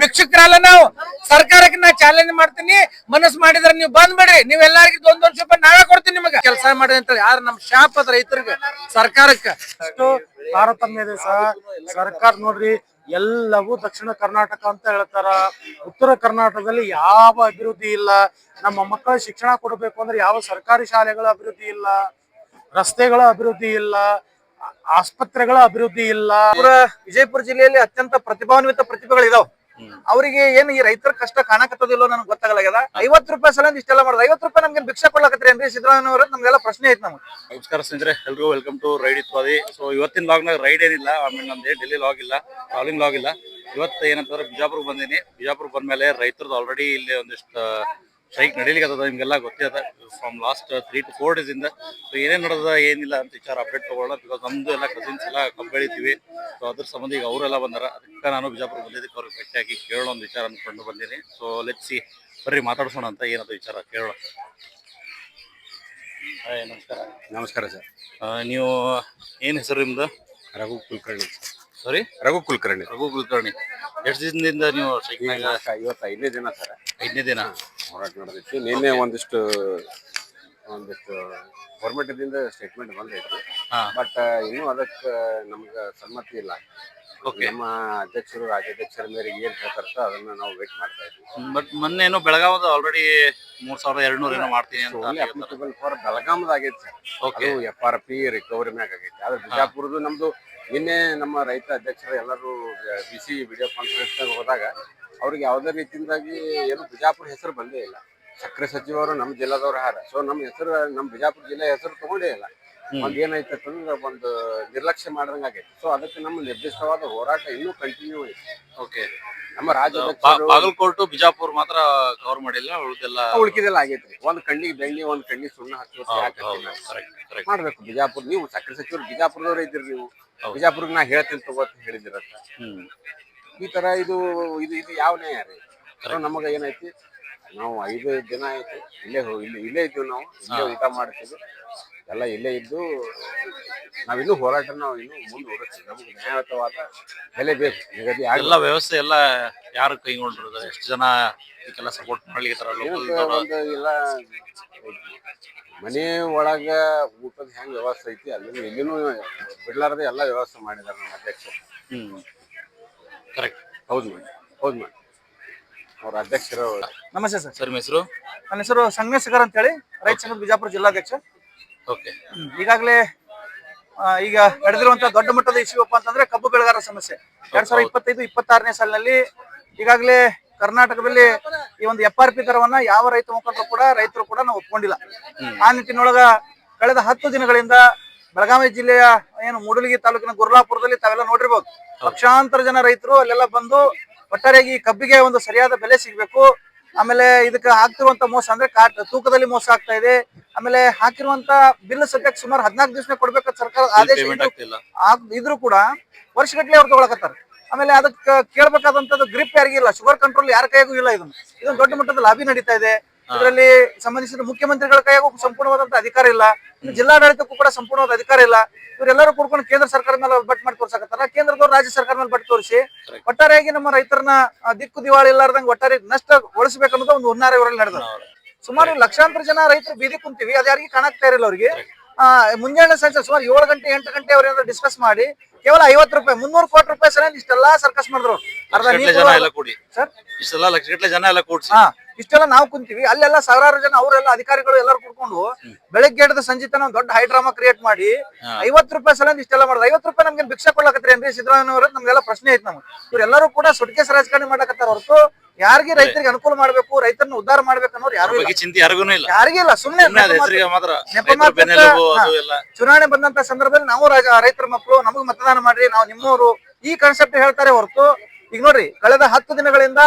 ಭಿಕ್ಷುಕರಲ್ಲ ನಾವು. ಸರ್ಕಾರಕ್ಕೆ ನಾ ಚಾಲೆಂಜ್ ಮಾಡ್ತೀನಿ. ಮನಸ್ಸು ಮಾಡಿದ್ರೆ ನೀವು ಬಂದ್ಬಿಡ್ರಿ ನೀವ್ ಎಲ್ಲಾರ್ಗಿಂತ ಒಂದ್ ವರ್ಷ ರೂಪಾಯಿ ನಾವೇ ಕೊಡ್ತೀನಿ ನಿಮಗೆ. ಕೆಲಸ ಮಾಡಿ ಅಂತ ಯಾರು ನಮ್ ಶಾಪ್ ಅದ ರೈತರಿಗೆ ಸರ್ಕಾರಕ್ಕೆ. ತಾರತಮ್ಯ ಇದೆ ಸರ್. ಸರ್ಕಾರ ನೋಡ್ರಿ ಎಲ್ಲವೂ ದಕ್ಷಿಣ ಕರ್ನಾಟಕ ಅಂತ ಹೇಳ್ತಾರ. ಉತ್ತರ ಕರ್ನಾಟಕದಲ್ಲಿ ಯಾವ ಅಭಿವೃದ್ಧಿ ಇಲ್ಲ. ನಮ್ಮ ಮಕ್ಕಳ ಶಿಕ್ಷಣ ಕೊಡಬೇಕು ಅಂದ್ರೆ ಯಾವ ಸರ್ಕಾರಿ ಶಾಲೆಗಳ ಅಭಿವೃದ್ಧಿ ಇಲ್ಲ. ರಸ್ತೆಗಳ ಅಭಿವೃದ್ಧಿ ಇಲ್ಲ. ಆಸ್ಪತ್ರೆಗಳ ಅಭಿವೃದ್ಧಿ ಇಲ್ಲ. ವಿಜಯಪುರ ಜಿಲ್ಲೆಯಲ್ಲಿ ಅತ್ಯಂತ ಪ್ರತಿಭಾನ್ವಿತ ಪ್ರತಿಭೆಗಳು ಇದಾವ್ ಅವರಿಗೆ ಏನ್ ಈ ರೈತರ ಕಷ್ಟ ಕಾಣಕತ್ತದಿಲ್ಲೋ ನನಗೆ ಗೊತ್ತಾಗಲಾಗ್ಯದ. ಐವತ್ತು ರೂಪಾಯಿ ಸಲ ಇಷ್ಟೆಲ್ಲ ಮಾಡೋದು. ಐವತ್ತು ರೂಪಾಯಿ ನಮ್ಗೆ ಭಿಕ್ಷೆ ಕೊಡ್ಲಕತ್ರಿ ಏನ್ರಿ ಸಿದ್ದರಾಮಯ್ಯ ಅವ್ರ? ನಮ್ಗೆಲ್ಲ ಪ್ರಶ್ನೆ ಐತೆ ನಮ್ಗೆ. ನಮಸ್ಕಾರ ಸ್ನೇಹಿತರೆ ಎಲ್ರಿಗೂ ವೆಲ್ಕಮ್ ಟು ರೈಡ್ ಇತ್ವಾದಿ ಸೊ ಇವತ್ತಿನ ಲಾಗ್ ಲಾಗ್ನಾಗ ರೈಡ್ ಏನಿಲ್ಲ. ಆಮೇಲೆ ನಮ್ದು ಡೆಲ್ಲಿ ಲಾಗ್ ಇಲ್ಲ ಟ್ರಾವೆಲಿಂಗ್ ಲಾಗ್ ಇಲ್ಲ. ಇವತ್ತು ಏನಂತಂದ್ರೆ ಬಿಜಾಪುರ್ ಬಂದೀನಿ. ಬಿಜಾಪುರ್ ಬಂದ್ಮೇಲೆ ರೈತರದ್ದು ಆಲ್ರೆಡಿ ಇಲ್ಲಿ ಒಂದಿಷ್ಟು ಸ್ಟ್ರೈಕ್ ನಡೀಲಿಕ್ಕೆ ನಿಮ್ಗೆಲ್ಲ ಗೊತ್ತೇ ಅದ from last three to four days ಇಂದ ಸೊ ಏನೇ ನಡೆದ ಏನಿಲ್ಲ ಅಂತ ವಿಚಾರ ಅಪ್ಡೇಟ್ ತಗೊಳ್ಳೋಣ ಬಿಕಾಸ್ ನಮ್ದು ಎಲ್ಲ ಕಸಿನ್ಸ್ ಎಲ್ಲ ಕಬ್ಬು ಬೆಳಿತೀವಿ ಸೊ ಅದ್ರ ಸಂಬಂಧ ಈಗ ಅವರೆಲ್ಲ ಬಂದಾರ ಅದಕ್ಕೆ ನಾನು ಬಿಜಾಪುರ ಬಂದಿದ್ದಕ್ಕೆ ಅವ್ರಿಗೆ ಭೇಟಿಯಾಗಿ ಕೇಳೋ ಒಂದು ವಿಚಾರ ಅಂದ್ಕೊಂಡು ಬಂದೀನಿ. ಸೊ ಲೆಟ್ಸಿ ಬರ್ರಿ ಮಾತಾಡ್ಸೋಣ ಅಂತ ಏನದು ವಿಚಾರ ಕೇಳೋಣ. ಹಾಯ್ ನಮಸ್ಕಾರ. ನಮಸ್ಕಾರ ಸರ್. ನೀವು ಏನು ಹೆಸರು ನಿಮ್ದು? ರಘು ಕುಲಕರ್ಣಿ. ಸಾರಿ ರಘು ಕುಲಕರ್ಣಿ. ರಘು ಕುಲಕರ್ಣಿ. ಎಷ್ಟು ದಿನದಿಂದ ನೀವು ಇವತ್ತು ಐದನೇ ದಿನ ಸರ್. ಐದನೇ ದಿನ? ಹೋರಾಟ ನಡೆದೈತಿ ನಿನ್ನೆ ಒಂದಿಷ್ಟು ಒಂದಿಷ್ಟು ಗೌರ್ಮೆಂಟ್ದಿಂದ ಸ್ಟೇಟ್ಮೆಂಟ್ ಬಂದೈತಿ. ಬಟ್ ಇನ್ನೂ ಅದಕ್ಕೆ ನಮ್ಗೆ ಸಮ್ಮತಿ ಇಲ್ಲ. ಓಕೆ ನಮ್ಮ ಅಧ್ಯಕ್ಷರು ರಾಜ್ಯಾಧ್ಯಕ್ಷರ ಮೇರೆಗೆ ಏನ್ ಹೇಳ್ತಾರ ಅದನ್ನ ನಾವು ವೇಟ್ ಮಾಡ್ತಾ ಇದ್ವಿ. ಬಟ್ ಮೊನ್ನೆ ಏನೋ ಬೆಳಗಾವದ ಆಲ್ರೆಡಿ ಮೂರ್ ಸಾವಿರದ ಎರಡ್ ಏನೋ ಮಾಡ್ತೀನಿ. ಅಪ್ಲಿಕಬಲ್ ಫಾರ್ ಬೆಳಗಾಮದ ಆಗೈತಿ sir. F R P recovery ಮ್ಯಾಗ ಆಗೈತಿ. ಆದ್ರೆ ಬಿಜಾಪುರದು ನಮ್ದು ನಿನ್ನೆ ನಮ್ಮ ರೈತ ಅಧ್ಯಕ್ಷರು ಎಲ್ಲರೂ ಬಿಸಿ ವಿಡಿಯೋ ಕಾನ್ಫರೆನ್ಸ್ ಹೋದಾಗ ಅವ್ರಿಗೆ ಯಾವುದೇ ರೀತಿಯಿಂದಾಗಿ ಏನು ಬಿಜಾಪುರ ಹೆಸರು ಬಂದೇ ಇಲ್ಲ. ಸಕ್ಕರೆ ಸಚಿವರು ನಮ್ಮ ಜಿಲ್ಲಾದವ್ರು ಹಾರ. ಸೊ ನಮ್ಮ ಹೆಸರು ನಮ್ಮ ಬಿಜಾಪುರ ಜಿಲ್ಲೆ ಹೆಸರು ತಗೊಂಡೇ ಇಲ್ಲ. ಒಂದ್ ಏನೈತೆ ಅಂತಂದ್ರೆ ಒಂದು ನಿರ್ಲಕ್ಷ್ಯ ಮಾಡ್ದಂಗ ಆಗೈತಿ. ಸೊ ಅದಕ್ಕೆ ನಮ್ಮ ನಿರ್ದಿಷ್ಟವಾದ ಹೋರಾಟ ಇನ್ನೂ ಕಂಟಿನ್ಯೂ ಐತಿ ಓಕೆ ನಮ್ಮ ರಾಜ್ಯದ ಬಾಗಲಕೋಟು ಬಿಜಾಪುರ್ ಮಾತ್ರ ಕವರ್ ಮಾಡಿಲ್ಲ ಉಳಿದೆಲ್ಲ ಉಳಿಕಿದೆಲ್ಲ ಆಗೈತ್ರಿ ಒಂದ್ ಕಣ್ಣಿಗೆ ಬೆಣ್ಣೆ ಒಂದ್ ಕಣ್ಣಿಗೆ ಸುಣ್ಣ ಹಚ್ಚಿ ಮಾಡ್ಬೇಕು ಬಿಜಾಪುರ್. ನೀವು ಸಕ್ಕರೆ ಸಚಿವರು ಬಿಜಾಪುರದವ್ರು ಇದ್ರಿ ನೀವು. ಬಿಜಾಪುರ್ಗೆ ನಾ ಹೇಳ್ತೀನಿ ತಗೋತ ಹೇಳಿದಿರತ್ತ ಹ್ಮ್. ಈ ತರ ಇದು ಇದು ಇದು ಯಾವ ನ್ಯಾಯ ರೀ? ಸೊ ನಮಗ ಏನೈತಿ? ನಾವು ಐದು ದಿನ ಆಯ್ತು ಇಲ್ಲೇ ಹೋ- ಇಲ್ಲಿ ಇಲ್ಲೇ ಇದ್ದೀವಿ ನಾವು ಇಲ್ಲೇ ಊಟ ಮಾಡ್ತೀವಿ. ಎಲ್ಲ ಇಲ್ಲೇ ಇದ್ದು ನಾವಿನ್ನೂ ಹೋರಾಟ ನಾವು ಇನ್ನೂ ಮುಂದುವರಿಸ್ತೀವಿ ನಮಗೆ ನ್ಯಾಯಯುತವಾದ ಬೆಲೆ ಬೇಕು. ನಿಗದಿ ಆಗಿ ಎಲ್ಲ ವ್ಯವಸ್ಥೆ ಎಲ್ಲ ಯಾರು ಕೈಗೊಂಡ್ರು ಎಷ್ಟು ಜನ ಇದಕ್ಕೆಲ್ಲ ಸಪೋರ್ಟ್ ಮಾಡ್ಲಿಕ್ಕೆ ಏನಂತ ಒಂದು ಇಲ್ಲ ಮನೆ ಒಳಗ ಊಟದ ಹೆಂಗ್ ವ್ಯವಸ್ಥೆ ಐತಿ ಅಲ್ಲಿ ಎಲ್ಲಿನೂ ಬಿಡ್ಲಾರ್ದೆ ಎಲ್ಲ ವ್ಯವಸ್ಥೆ ಮಾಡಿದಾರೆ ನಮ್ಮ ಅಧ್ಯಕ್ಷರು. ಹ್ಮ್. ಕರೆಕ್ಟ್ ಹೌದು ಮೇಡಮ್ ಹೌದು ಮೇಡಮ್ ಅವ್ರ ಅಧ್ಯಕ್ಷರು ನಮಸ್ತೆ ಸರ್. ಸರ್ ನಿಮ್ಮ ಹೆಸರು? ನನ್ನ ಹೆಸರು ಸಂಗಮೇಶ್ವರ್ ಅಂತ ಹೇಳಿ ರೈತ ಸಂಘದ ಬಿಜಾಪುರ ಜಿಲ್ಲಾಧ್ಯಕ್ಷ. ಓಕೆ. ಈಗಾಗಲೇ ಈಗ ನಡೆದಿರುವಂತಹ ದೊಡ್ಡ ಮಟ್ಟದ ಇಶ್ಯೂಪ್ಪ ಅಂತಂದ್ರೆ ಕಬ್ಬು ಬೆಳೆಗಾರರ ಸಮಸ್ಯೆ. ಎರಡ್ ಸಾವಿರದ ಇಪ್ಪತ್ತೈದು ಇಪ್ಪತ್ತಾರನೇ ಸಾಲಿನಲ್ಲಿ ಈಗಾಗಲೇ ಕರ್ನಾಟಕದಲ್ಲಿ ಈ ಒಂದು ಎಫ್ ಆರ್ ಪಿ ದರವನ್ನ ಯಾವ ರೈತ ಮುಖಂಡರು ಕೂಡ ರೈತರು ಕೂಡ ನಾವು ಒಪ್ಕೊಂಡಿಲ್ಲ. ಆ ನಿಟ್ಟಿನೊಳಗ ಕಳೆದ ಹತ್ತು ದಿನಗಳಿಂದ ಬೆಳಗಾವಿ ಜಿಲ್ಲೆಯ ಏನು ಮೂಡಲಗಿ ತಾಲೂಕಿನ ಗುರ್ಲಾಪುರದಲ್ಲಿ ತಾವೆಲ್ಲ ನೋಡಿರ್ಬೋದು. ಲಕ್ಷಾಂತರ ಜನ ರೈತರು ಅಲ್ಲೆಲ್ಲ ಬಂದು ಒಟ್ಟಾರೆಯಾಗಿ ಈ ಕಬ್ಬಿಗೆ ಒಂದು ಸರಿಯಾದ ಬೆಲೆ ಸಿಗ್ಬೇಕು. ಆಮೇಲೆ ಇದಕ್ಕೆ ಆಗ್ತಿರುವಂತ ಮೋಸ ಅಂದ್ರೆ ಕಾಟ್ ತೂಕದಲ್ಲಿ ಮೋಸ ಆಗ್ತಾ ಇದೆ. ಆಮೇಲೆ ಹಾಕಿರುವಂತ ಬಿಲ್ ಸದ್ಯಕ್ಕೆ ಸುಮಾರು ಹದಿನಾಲ್ಕು ದಿವಸ ಕೊಡ್ಬೇಕಂತ ಸರ್ಕಾರ ಆದೇಶ ಇದ್ರು ಕೂಡ ವರ್ಷಗಟ್ಟಲೆ ಅವ್ರು ತಗೊಳಕತ್ತಾರ. ಆಮೇಲೆ ಅದಕ್ಕೆ ಕೇಳಬೇಕಾದಂತದ್ದು ಗ್ರಿಪ್ ಯಾರಿಗಿಲ್ಲ ಶುಗರ್ ಕಂಟ್ರೋಲ್ ಯಾರ ಕೈಗೂ ಇಲ್ಲ ಇದನ್ನು. ಇದೊಂದು ದೊಡ್ಡ ಮಟ್ಟದ ಲಾಬಿ ನಡೀತಾ ಇದೆ. ಇದರಲ್ಲಿ ಸಂಬಂಧಿಸಿದ ಮುಖ್ಯಮಂತ್ರಿಗಳ ಕೈಯಾಗೂ ಸಂಪೂರ್ಣವಾದಂತ ಅಧಿಕಾರ ಇಲ್ಲ. ಜಿಲ್ಲಾಡಳಿತಕ್ಕೂ ಕೂಡ ಸಂಪೂರ್ಣವಾದ ಅಧಿಕಾರ ಇಲ್ಲ. ಇವರೆಲ್ಲರೂ ಕೂಡ್ಕೊಂಡು ಕೇಂದ್ರ ಸರ್ಕಾರ ಮೇಲೆ ಬಟ್ ಮಾಡಿ ತೋರ್ಸಕತ್ತಾರ. ಕೇಂದ್ರದವ್ರು ರಾಜ್ಯ ಸರ್ಕಾರ ಮೇಲೆ ಬಟ್ ತೋರಿಸಿ, ಒಟ್ಟಾರೆಯಾಗಿ ನಮ್ಮ ರೈತರನ್ನ ದಿಕ್ಕು ದಿವಾಳಿ ಇಲ್ಲಾರ್ದಂಗೆ ಒಟ್ಟಾರೆ ನಷ್ಟ ಗೊಳಿಸಬೇಕನ್ನೋದು ಒಂದು ಹುನ್ನಾರ ಇವರಲ್ಲಿ ನಡೆದ ಸುಮಾರು ಲಕ್ಷಾಂತರ ಜನ ರೈತರು ಬೀದಿ ಕುಂತೀವಿ ಅದ್ಯಾರಿಗೆ ಇರಲಿಲ್ಲ ಅವರಿಗೆ. ಆ, ಮುಂಜಾನೆ ಸಂಜೆ ಸುಮಾರು ಏಳು ಗಂಟೆ ಎಂಟು ಗಂಟೆ ಅವರೇನಾದ್ರು ಡಿಸ್ಕಸ್ ಮಾಡಿ ಕೇವಲ ಐವತ್ತು ರೂಪಾಯಿ ಮುನ್ನೂರು ಕೋಟಿ ರೂಪಾಯಿ ಸಲ ಇಷ್ಟೆಲ್ಲಾ ಸರ್ಕಸ್ ಮಾಡಿದ್ರು? ಅರ್ಧ ಜನ ಎಲ್ಲ ಕೂಡಿ. ಸರ್? ಇಷ್ಟೆಲ್ಲ ಲಕ್ಷಗಟ್ಲೆ ಜನ ಎಲ್ಲ ಕೂಡ್ಸಿ. ಹಾ ಇಷ್ಟೆಲ್ಲ ನಾವು ಕುಂತೀವಿ. ಅಲ್ಲೆಲ್ಲ ಸಾವಿರಾರು ಜನ ಅವರೆಲ್ಲ ಅಧಿಕಾರಿಗಳು ಎಲ್ಲರೂ ಕೂಡ್ಕೊಂಡು ಬೆಳಗ್ಗೆ ಹಿಡಿದ ಸಂಜೆ ತನ ದೊಡ್ಡ ಹೈಡ್ರಾಮಾ ಕ್ರಿಯೇಟ್ ಮಾಡಿ ಐವತ್ತು ರೂಪಾಯಿ ಸಲ ಇಷ್ಟೆಲ್ಲ ಮಾಡಿದ್ರು? ಐವತ್ತು ರೂಪಾಯಿ ನಮ್ಗೆ ಭಿಕ್ಷೆ ಕೊಡ್ಲಕತ್ರಿ ಏನ್ರಿ? ಸಿದ್ದರಾಮಯ್ಯ ಅವ್ರ ನಮ್ಗೆಲ್ಲ ಪ್ರಶ್ನೆ ಐತೆ ನಮ್ಗೆ. ಇವರೆಲ್ಲರೂ ಕೂಡ ಸುಟ್ಕೇಸ್ ರಾಜಕಾರಣ ಮಾಡಕತ್ತಾರ ಹೊರತು ಯಾರಿಗೆ ರೈತರಿಗೆ ಅನುಕೂಲ ಮಾಡ್ಬೇಕು ರೈತರನ್ನ ಉದ್ದಾರ ಮಾಡ್ಬೇಕು ಅನ್ನೋರು ಯಾರು ಚಿಂತೆ ಯಾರಿಗೂ ಇಲ್ಲ. ಯಾರಿಗೂ ಇಲ್ಲ ಸುಮ್ಮನೆ ಸುಮ್ನೆ ಚುನಾವಣೆ ಬಂದಂತ ಸಂದರ್ಭದಲ್ಲಿ ನಾವು ರೈತರ ಮಕ್ಕಳು ನಮಗೆ ಮತದಾನ ಮಾಡ್ರಿ. ನಾವು ನಿಮ್ಮವರು ಈ ಕಾನ್ಸೆಪ್ಟ್ ಹೇಳ್ತಾರೆ ಹೊರತು. ಈಗ ನೋಡ್ರಿ ಕಳೆದ ಹತ್ತು ದಿನಗಳಿಂದ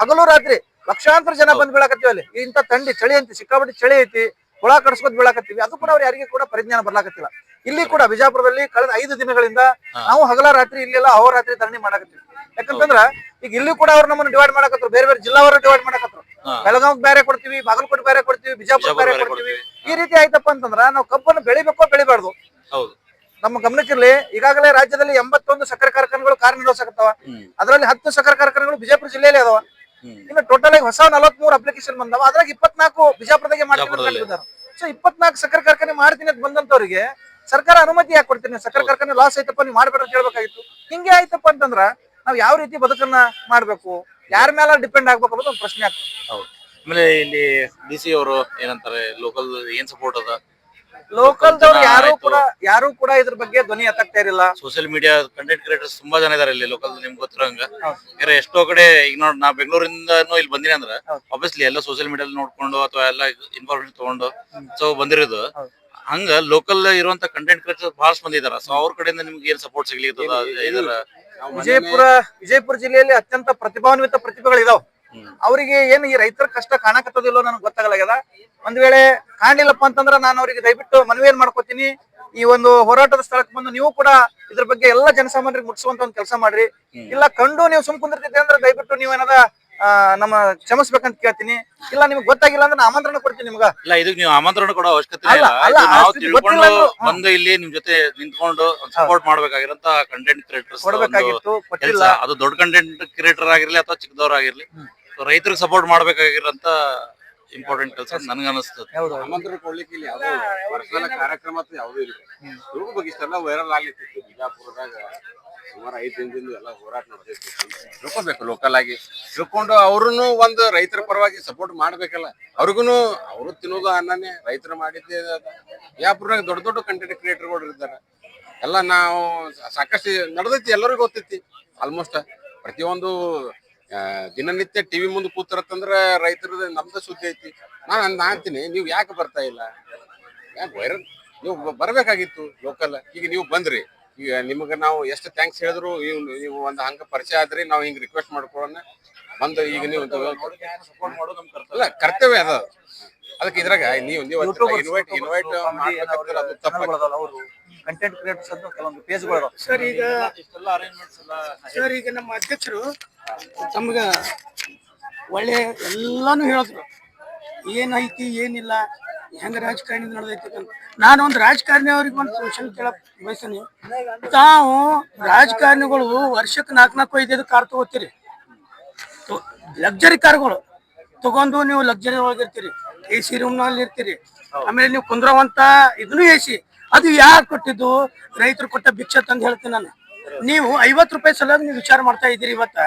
ಹಗಲು ರಾತ್ರಿ ಲಕ್ಷಾಂತರ ಜನ ಬಂದ್ ಬೀಳಾಕತ್ತೀವಿ ಅಲ್ಲಿ. ಇಂತ ತಂಡಿ ಚಳಿ ಅಂತ ಸಿಕ್ಕಾಪಟ್ಟಿ ಚಳಿ ಐತಿ ಹುಳ ಕಡ್ಸ್ಕೊತ್ ಬೀಳಾಕತ್ತೀವಿ. ಅದು ಕೂಡ ಅವ್ರು ಯಾರಿಗೆ ಕೂಡ ಪರಿಜ್ಞಾನ ಬರ್ಲಾಕತ್ತಿಲ್ಲ. ಇಲ್ಲಿ ಕೂಡ ಬಿಜಾಪುರದಲ್ಲಿ ಕಳೆದ ಐದು ದಿನಗಳಿಂದ ನಾವು ಹಗಲ ರಾತ್ರಿ ಇಲ್ಲೆಲ್ಲ ಅಹೋರಾತ್ರಿ ಧರಣಿ ಮಾಡಾಕತ್ತೀವಿ. ಯಾಕಂತಂದ್ರ ಈಗ ಇಲ್ಲಿ ಕೂಡ ಅವ್ರು ನಮ್ಮನ್ನು ಡಿವೈಡ್ ಮಾಡಕತ್ರು. ಬೇರೆ ಬೇರೆ ಜಿಲ್ಲಾವರು ಡಿವೈಡ್ ಮಾಡಕತ್ರು. ಬೆಳಗಾವ್ ಬೇರೆ ಕೊಡ್ತೀವಿ ಬಾಗಲಕೋಟೆ ಬೇರೆ ಕೊಡ್ತೀವಿ ಬಿಜಾಪುರ ಬೇರೆ ಕೊಡ್ತೀವಿ. ಈ ರೀತಿ ಆಯ್ತಪ್ಪ ಅಂತಂದ್ರ ನಾವು ಕಬ್ಬನ್ನು ಬೆಳಿಬೇಕೋ ಬೆಳಿಬಾರ್ದು. ಹೌದು. ನಮ್ಮ ಗಮನಕ್ಕಿರ್ಲಿ ಈಗಾಗಲೇ ರಾಜ್ಯದಲ್ಲಿ ಎಂಬತ್ತೊಂದು ಸಕ್ಕರೆ ಕಾರ್ಖಾನೆಗಳು ಕಾರ್ಯನಿರ್ವಹಿಸಕತ್ತವ. ಅದರಲ್ಲಿ ಹತ್ತು ಸಕ್ಕರೆ ಕಾರ್ಖಾನೆಗಳು ಬಿಜಾಪುರ ಜಿಲ್ಲೆಯಲ್ಲಿ ಅದಾವ. ಇನ್ನು ಟೋಟಲ್ ಆಗಿ ಹೊಸ ನಲವತ್ಮೂರು ಅಪ್ಲಿಕೇಶನ್ ಬಂದವ. ಅದ್ರಾಗ ಇಪ್ಪತ್ನಾಲ್ಕು ಬಿಜಾಪುರದಾಗೆ ಮಾಡ್ತೀನಿ ಸೊ ಇಪ್ಪತ್ನಾಲ್ಕು ಸಕ್ಕರೆ ಕಾರ್ಖಾನೆ ಮಾಡ್ತೀನಿ ಅಂತ ಬಂದಂತವ್ರಿಗೆ ಸರ್ಕಾರ ಅನುಮತಿ ಯಾಕೆ ಕೊಡ್ತೀನಿ? ಸಕ್ಕರೆ ಕಾರ್ಖಾನೆ ಲಾಸ್ ಆಯ್ತಪ್ಪ ನೀವು ಮಾಡ್ಬೇಡ ಅಂತ ಹೇಳ್ಬೇಕಾಗಿತ್ತು. ಹಿಂಗೆ ಆಯ್ತಪ್ಪ ಅಂತಂದ್ರ ನಾವ್ ಯಾವ ರೀತಿ ಬದುಕನ್ನ ಮಾಡ್ಬೇಕು? ಯಾರ ಮೇಲೆ ಡಿಪೆಂಡ್ ಆಗ್ಬೇಕು ಅನ್ನೋದು ಒಂದು ಪ್ರಶ್ನೆ ಆಗ್ತದೆ. ಆಮೇಲೆ ಇಲ್ಲಿ ಡಿ ಸಿ ಅವರು ಏನಂತಾರೆ ಲೋಕಲ್ ಏನ್ ಸಪೋರ್ಟ್ ಅದ? ಲೋಕಲ್ ಯಾರು ಕೂಡ ಯಾರು ಕೂಡ ಇದ್ರ ಬಗ್ಗೆ ಧ್ವನಿ ಎತ್ತಾಗ್ತಾ ಇರಲಿಲ್ಲ. ಸೋಷಿಯಲ್ ಮೀಡಿಯಾ ಕಂಟೆಂಟ್ ಕ್ರಿಯೇಟರ್ಸ್ ತುಂಬಾ ಜನ ಇದಾರೆ ಇಲ್ಲಿ ಲೋಕಲ್ ನಿಮ್ಗೆ ಗೊತ್ತಿರೋಂಗ. ಯಾಕಂದ್ರೆ ಎಷ್ಟೋ ಕಡೆ ಈಗ ನೋಡ್ ನಾ ಬೆಂಗಳೂರಿಂದನೂ ಇಲ್ಲಿ ಬಂದಿನಿ ಅಂದ್ರ ಆಬ್ವಿಯಸ್ಲಿ ಎಲ್ಲ ಸೋಷಿಯಲ್ ಮೀಡಿಯಾ ನೋಡ್ಕೊಂಡು ಅಥವಾ ಎಲ್ಲ ಇನ್ಫಾರ್ಮೇಶನ್ ತಗೊಂಡು ಸೊ ಬಂದಿರೋದು. ಹಂಗ ಲೋಕಲ್ ಇರುವಂತ ಕಂಟೆಂಟ್ ಕ್ರಿಯೇಟರ್ಸ್ ಬಹಳಷ್ಟು ಮಂದಿ ಇದಾರ. ಸೊ ಅವ್ರ ಕಡೆಯಿಂದ ನಿಮ್ಗೆ ಏನ್ ಸಪೋರ್ಟ್ ಸಿಗ್ಲಿಕ್ಕೆ ವಿಜಯಪುರ ವಿಜಯಪುರ ಜಿಲ್ಲೆಯಲ್ಲಿ ಅತ್ಯಂತ ಪ್ರತಿಭಾನ್ವಿತ ಪ್ರತಿಭೆಗಳು ಇದಾವ ಅವರಿಗೆ ಏನು ಈ ರೈತರ ಕಷ್ಟ ಕಾಣಕತ್ತದಿಲ್ಲೋ ನನಗೆ ಗೊತ್ತಾಗಲಾಗ್ಯದ. ಒಂದ್ ವೇಳೆ ಕಾಣಲಿಲ್ಲಪ್ಪ ಅಂತಂದ್ರ ನಾನು ಅವರಿಗೆ ದಯವಿಟ್ಟು ಮನವಿ ಏನ್ ಮಾಡ್ಕೋತೀನಿ ಈ ಒಂದು ಹೋರಾಟದ ಸ್ಥಳಕ್ಕೆ ಬಂದು ನೀವು ಕೂಡ ಇದ್ರ ಬಗ್ಗೆ ಎಲ್ಲ ಜನಸಾಮಾನ್ಯರಿಗೆ ಮುಟ್ಸುವಂತ ಒಂದು ಕೆಲಸ ಮಾಡ್ರಿ. ಇಲ್ಲ ಕಂಡು ನೀವು ಸುಮ್ ಕುಂದಿರ್ತಿದ್ದೆ ಅಂದ್ರೆ ದಯವಿಟ್ಟು ನೀವೇನದ ನಮ್ಮ ಕ್ಷಮಿಸ್ಬೇಕಂತ ಕೇಳ್ತೀನಿ. ಇಲ್ಲ ನಿಮ್ಗೆ ಗೊತ್ತಾಗಿಲ್ಲ ಅಂದ್ರೆ ಆಮಂತ್ರಣ ಕೊಡ್ತೀನಿ ನಿಮ್ಗ. ಇಲ್ಲ ಇದಕ್ಕೆ ನೀವು ಆಮಂತ್ರಣ ಕೊಡೋ ಅವಶ್ಯಕತೆ ಇಲ್ಲ. ನಾವು ತಿಳ್ಕೊಂಡು. ಬಂದು ಇಲ್ಲಿ ನಿಮ್ ಜೊತೆ ನಿಂತ್ಕೊಂಡು ಸಪೋರ್ಟ್ ಮಾಡ್ಬೇಕಾಗಿರಂತ ಕಂಟೆಂಟ್ ಕ್ರಿಯೇಟರ್ ಕೊಡ್ಬೇಕಾಗಿತ್ತು ಅದು ದೊಡ್ಡ ಕಂಟೆಂಟ್ ಕ್ರಿಯೇಟರ್ ಆಗಿರ್ಲಿ ಅಥವಾ ಚಿಕ್ಕದವ್ರಾಗಿರ್ಲಿ. ರೈತರಿಗೆ ಸಪೋರ್ಟ್ ಮಾಡ್ಬೇಕಾಗಿರಂತ ಇಂಪಾರ್ಟೆಂಟ್ ಕೆಲಸ ನನ್ಗೆ ಅನಿಸ್ತದೆ. ಹೌದು ಆಮಂತ್ರಣ ಕೊಡ್ಲಿಕ್ಕೆ ಇಲ್ಲಿ ಯಾವ್ದು ಪರ್ಸನಲ್ ಕಾರ್ಯಕ್ರಮ ಅಂತ ಯಾವ್ದು ಇಲ್ಲ. ಇವ್ರ ಬಗ್ಗೆ ಇಷ್ಟೆಲ್ಲ ವೈರಲ್ ಆಗ್ಲಿತ್ತಿತ್ತು ಬಿಜಾಪುರದಾಗ ಸುಮಾರು ಐದು ದಿನದಿಂದ ಎಲ್ಲ ಹೋರಾಟ ನಡೆದಿತ್ತು. ತಿಳ್ಕೊಬೇಕು ಲೋಕಲ್ ಆಗಿ. ತಿಳ್ಕೊಂಡು ಅವ್ರು ಒಂದು ರೈತರ ಪರವಾಗಿ ಸಪೋರ್ಟ್ ಮಾಡ್ಬೇಕಲ್ಲ. ಅವ್ರಿಗೂ ಅವರು ತಿನ್ನೋದು ಅನ್ನನೇ ರೈತರು ಮಾಡಿದ್ದೆ. ಬಿಜಾಪುರದಾಗ ದೊಡ್ಡ ದೊಡ್ಡ ಕಂಟೆಂಟ್ ಕ್ರಿಯೇಟರ್ಗಳು ಇರ್ತಾರೆ. ಎಲ್ಲ ನಾವು ಸಾಕಷ್ಟು ನಡೆದೈತಿ ಎಲ್ಲರಿಗೂ ಗೊತ್ತೈತಿ. ಆಲ್ಮೋಸ್ಟ್ ಪ್ರತಿಯೊಂದು ದಿನನಿತ್ಯ ಟಿವಿ ಮುಂದೆ ಕೂತಿರತ್ತಂದ್ರ ರೈತರದ ನಮ್ದು ಸುದ್ದಿ ಐತಿ. ನಾನು ಅಂದ್ ಅಂತೀನಿ ನೀವು ಯಾಕೆ ಬರ್ತಾ ಇಲ್ಲ? ಯಾಕೆ ವೈರಲ್? ನೀವು ಬರಬೇಕಾಗಿತ್ತು ಲೋಕಲ್ ಈಗ ನೀವು ಬಂದ್ರಿ. ಈಗ ನಿಮಗೆ ನಾವು ಎಷ್ಟು ಥ್ಯಾಂಕ್ಸ್ ಹೇಳಿದ್ರು ನೀವು ನೀವು ಒಂದು ಹಂಗ ಪರಿಚಯ ಆದ್ರಿ ನಾವು ಹಿಂಗ್ ರಿಕ್ವೆಸ್ಟ್ ಮಾಡ್ಕೊಳ್ಳೋಣ. ಬಂದು ಈಗ ನೀವು ಅಲ್ಲ ಕರ್ತವ್ಯ ಅದ. ಅದಕ್ಕೆ ಇದ್ರಾಗ ನೀವು ನೀವು ಇನ್ವೈಟ್ ಇನ್ವೈಟ್ ಮಾಡ್ಬೇಕಾದ್ರೆ ಅದು ತಪ್ಪ ಅವರು ಕಂಟೆಂಟ್ ಕ್ರಿಯೇಟರ್ಸ್ ಅಂತ ಕೆಲವೊಂದು ಪೇಜ್ಗಳು ಸರ್ ಈಗ ಇಷ್ಟೆಲ್ಲ ಅರೇಂಜ್ಮೆಂಟ್ಸ್ ಎಲ್ಲ ಸರ್ ಈಗ ನಮ್ಮ ಅಧ್ಯಕ್ಷರು ತಮ್ಗ ಒಳ್ಳೆ ಎಲ್ಲಾನು ಹೇಳಿದ್ರು. ಏನೈತಿ, ಏನಿಲ್ಲ, ಹೆಂಗ ರಾಜಕಾರಣಿ ನಡೆದೈತಿ ಅಂತ. ನಾನು ಒಂದು ರಾಜಕಾರಣಿ ಅವ್ರಿಗೆ ಒಂದು ಕ್ವಶನ್ ಕೇಳ ಬಯಸ್ತೀನಿ. ತಾವು ರಾಜಕಾರಣಿಗಳು ವರ್ಷಕ್ಕೆ ನಾಲ್ಕು ನಾಲ್ಕು ಐದೈದು ಕಾರ್ ತಗೋತೀರಿ. ಲಕ್ಸರಿ ಕಾರ್ಗಳು. ತಗೊಂಡು ನೀವು ಲಕ್ಸರಿ ಒಳಗಿರ್ತೀರಿ ಎ ಸಿ ರೂಮ್ನಲ್ಲಿ ಇರ್ತೀರಿ. ಆಮೇಲೆ ನೀವು ಕುಂದ್ರವಂತ ಇದನ್ನು ಎ ಸಿ. ಅದು ಯಾರು ಕೊಟ್ಟಿದ್ದು? ರೈತರು ಕೊಟ್ಟ ಭಿಕ್ಷೆ ತಂದು ಹೇಳ್ತೀನಿ ನಾನು. ನೀವು ಐವತ್ತು ರೂಪಾಯಿ ಸಲುವಾಗಿ ನೀವು ವಿಚಾರ ಮಾಡ್ತಾ ಇದ್ದೀರಿ ಇವತ್ತ.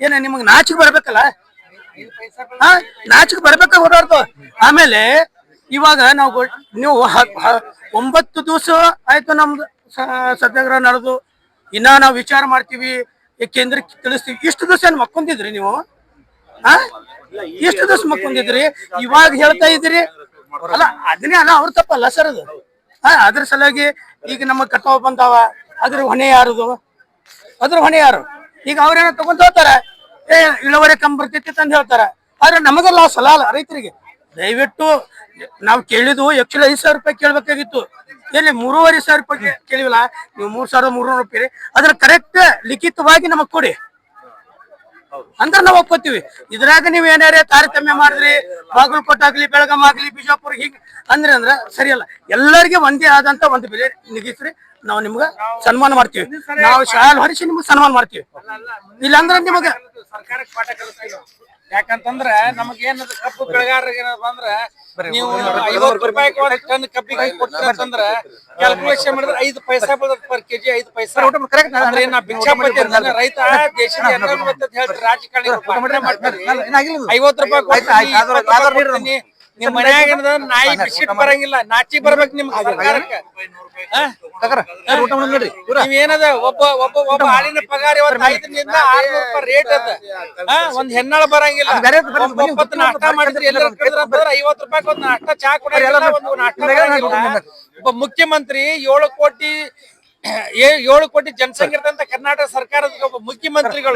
ಏನ ನಿಮಗೆ ನಾಚಿಕೆ ಬರ್ಬೇಕಲ್ಲ? ಹಾ ನಾಚಿಗೆ ಬರ್ಬೇಕ ಹೊರಡ್ದು ಆಮೇಲೆ ಇವಾಗ ನಾವು ನೀವು ಒಂಬತ್ತು ದಿವಸ ಆಯ್ತು ನಮ್ದು ಸತ್ಯಾಗ್ರಹ ನಡೆದು. ಇನ್ನ ನಾವು ವಿಚಾರ ಮಾಡ್ತೀವಿ ಕೇಂದ್ರ ತಿಳಿಸ್ತೀವಿ. ಇಷ್ಟು ದಿವಸ ಏನ್ ಮಕ್ಕೊಂದಿದ್ರಿ ನೀವು? ಹಾ? ಎಷ್ಟು ದಿವಸ ಮಕ್ಕೊಂದಿದ್ರಿ? ಇವಾಗ ಹೇಳ್ತಾ ಇದ್ರಿ ಅಲ್ಲ, ಅದನ್ನೇ ಅಲ್ಲ, ಅವ್ರ ತಪ್ಪಲ್ಲ ಸರ್ ಅದು. ಹಾ, ಅದ್ರ ಸಲುವಾಗಿ ಈಗ ನಮ್ಮ ಕಟಾವ್ ಬಂದಾವ. ಅದ್ರ ಹೊಣೆ ಯಾರದು? ಅದ್ರ ಹೊಣೆ ಯಾರು? ಈಗ ಅವ್ರೇನೋ ತಗೊಂಡ್ ಹೋಗ್ತಾರ. ಏ, ಇಳುವರಿ ಕಮ್ಮಿ ಬರ್ತೈತಿ ಅಂತ ಹೇಳ್ತಾರೆ. ಆದ್ರೆ ನಮಗೆ ಲಾಸ್ ಅಲ್ಲ ಅಲ್ಲ ರೈತರಿಗೆ. ದಯವಿಟ್ಟು ನಾವು ಕೇಳಿದ್ವು ಎಕ್ಚುಲಿ ಐದು ಸಾವಿರ ರೂಪಾಯಿ ಕೇಳ್ಬೇಕಾಗಿತ್ತು. ಎಲ್ಲಿ ಮೂರುವರೆ ಸಾವಿರ ರೂಪಾಯಿ ಕೇಳಿವಲ್ಲ? ನೀವು ಮೂರ್ ಸಾವಿರದ ಮೂರ್ನೂರು ರೂಪಾಯಿ ಅದ್ರ ಕರೆಕ್ಟ್ ಲಿಖಿತವಾಗಿ ನಮಗ್ ಕೊಡಿ. ಅಂದ್ರೆ ನಾವು ಒಪ್ಕೋತೀವಿ. ಇದ್ರಾಗ ನೀವ್ ಏನಾರೇ ತಾರತಮ್ಯ ಮಾಡಿದ್ರಿ, ಬಾಗಲಕೋಟೆ ಆಗ್ಲಿ, ಬೆಳಗಾಂ ಆಗ್ಲಿ, ಬಿಜಾಪುರ್ ಹಿಂಗ್ ಅಂದ್ರೆ ಅಂದ್ರ ಸರಿಯಲ್ಲ. ಎಲ್ಲರಿಗೆ ಒಂದೇ ಆದಂತ ಒಂದು ಬೆಲೆ ನಿಗಿಸ್ರಿ, ನಾವು ನಿಮ್ಗ ಸನ್ಮಾನ ಮಾಡ್ತೀವಿ. ನಾವು ಶಾಲೆ ಹೊರಿಸಿ ನಿಮ್ಗೆ ಸನ್ಮಾನ ಮಾಡ್ತೀವಿ. ಇಲ್ಲಾಂದ್ರೆ ನಿಮಗ. ಯಾಕಂತಂದ್ರ ನಮಗೇನದು ಕಪ್ಪು ಬೆಳೆಗಾರರಿಗೆ ಏನದ ಅಂದ್ರ ನೀವು ಐವತ್ತು ರೂಪಾಯಿ ಟನ್ ಕಬ್ಬಿಗೆ ಕೊಡ್ತೀರ ಅಂತಂದ್ರ ಕ್ಯಾಲ್ಕುಲೇಷನ್ ಮಾಡಿದ್ರೆ ಐದು ಪೈಸಾ ಬರ್ತದ ಪರ್ ಕೆಜಿ ಐದು ಪೈಸಾ. ಅಂದ್ರೆ ನಾ ಭಿಕ್ಷಾಪತಿ ರೈತ ದೇಶದ ಎಲ್ಲರೂ ಅಂತ ಹೇಳ್ತಾರೆ. ರಾಜಕಾರಣಿ ಐವತ್ತು ರೂಪಾಯಿ ಕೊಡ್ತೀನಿ, ನಿಮ್ ಮನ್ಯಾಗ ನಾಯಿ ಬಿಸ್ಕಿಟ್ ಬರಂಗಿಲ್ಲ. ನಾಚಿ ಬರ್ಬೇಕು ನಿಮ್ ನೀವೇನದ ಒಬ್ಬ ಒಬ್ಬ ಒಬ್ಬ ಆಳಿನ ಪಗಾರ ಇವತ್ತು ಐದರಿಂದ ಆರ್ನೂರು ರೂಪಾಯಿ ರೇಟ್ ಅದ. ಒಂದ್ ಹೆಣ್ಣಾಳ ಬರಂಗಿಲ್ಲ. ಬೇರೆ ಬೇರೆ ಬೇರೆ ನಾಷ್ಟ ಮಾಡಿದ್ರೆ ಎಲ್ಲರ ಕಡಿದ್ರೆ ಐವತ್ತು ರೂಪಾಯಿ ಒಂದ್ ನಾಷ್ಟ ಚಾ ಕೊಡ ಒಂದು ನಾಷ್ಟ ಬರಂಗಿಲ್ಲ. ಒಬ್ಬ ಮುಖ್ಯಮಂತ್ರಿ ಏಳು ಕೋಟಿ ಏಳು ಕೋಟಿ ಜನಸಂಖ್ಯೆ ಇರ್ತಂತ ಕರ್ನಾಟಕ ಸರ್ಕಾರದ ಒಬ್ಬ ಮುಖ್ಯಮಂತ್ರಿಗಳು